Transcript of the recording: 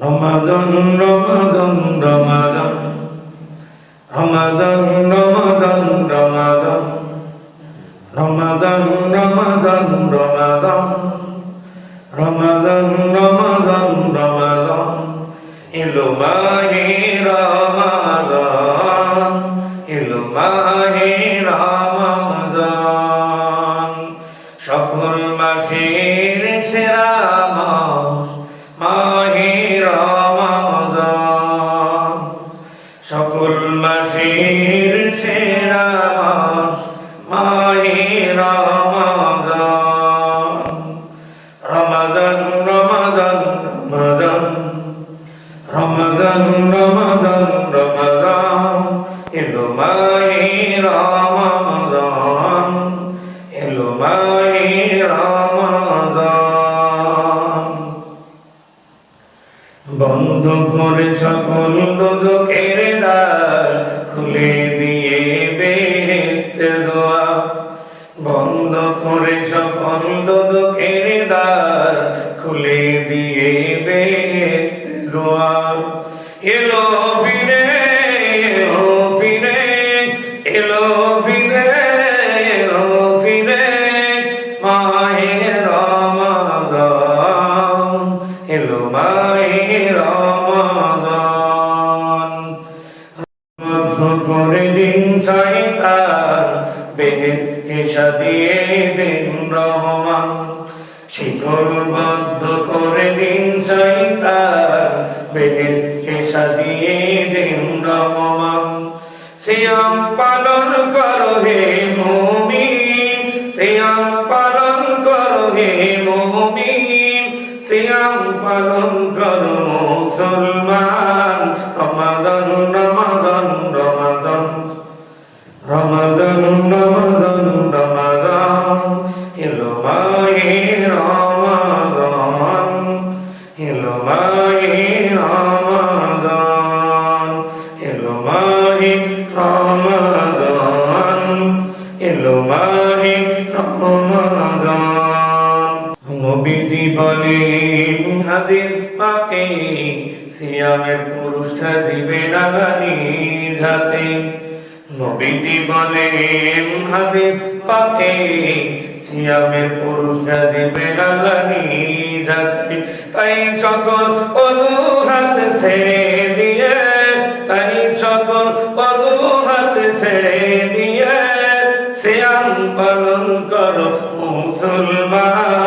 রমাদান রমাদান রমাদান। রমাদান রমাদান রমাদান। রমাদান রমাদান রমাদান। রমাদান রমাদান রমাদান। এলো মাহে রমাদান, এলো মাহে রমাদান সকল মাসের সেরা মাস, মাহে রমাদান। রমাদান রমাদান রমাদান। রমাদান রমাদান রমাদান। এলো মাহে রমাদান করে সকল দোদকের দ্বার খুলে দিয়ে বেহেস্তের দোয়া। বন্ধ করে সকল দোদকের দ্বার খুলে দিয়ে বেহেস্তের দোয়া। এলো ফিরে এলো ফিরে এলো ফিরে এলো ফিরে মাহে রমাদান। এলো মাহে রমাদান বদ্ধ করে দিন শয়তান বেহেদকে বদ্ধ করে দিন শয়তান পালন করো হে মুমিন, সিয়াম পালন করো হে মুমিন, সিয়াম পালন করো মুসলমান। মাহে রমাদান, এলো মাহে সিয়ামের পুরুষটা দিবে না গানি যাতে নবীজি বলেন হাদিস পাকে সিয়ামের পুরুষটা দিবে না গানি যাতে তাই সকল অজুহাত ছেড়ে সিয়াম পালন করো মুসলমান।